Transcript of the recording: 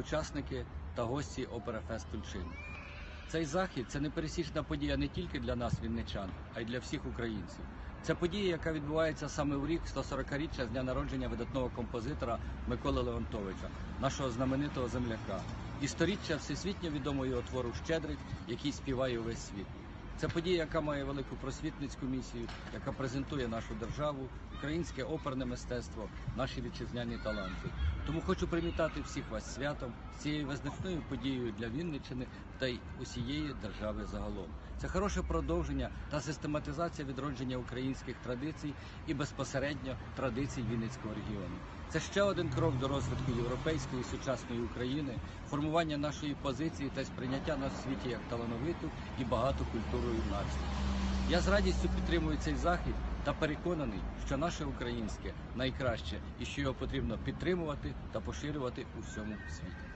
учасники та гості Операфест Тульчин. Цей захід це непересічна подія не тільки для нас, вінничан, а й для всіх українців. Це подія, яка відбувається саме у рік 140-річчя з дня народження видатного композитора Миколи Леонтовича, нашого знаменитого земляка, і сторіччя всесвітньо відомого його твору Щедрик, який співає увесь світ. Це подія, яка має велику просвітницьку місію, яка презентує нашу державу, українське оперне мистецтво, наші вітчизняні таланти. Тому хочу привітати всіх вас святом, цією визначною подією для Вінниччини та й усієї держави загалом. Це хороше продовження та систематизація відродження українських традицій і безпосередньо традицій Вінницького регіону. Це ще один крок до розвитку європейської сучасної України, формування нашої позиції та сприйняття нас в світі як талановиту і багатокультурну націю. Я з радістю підтримую цей захід та переконаний, що наше українське найкраще і що його потрібно підтримувати та поширювати у всьому світі.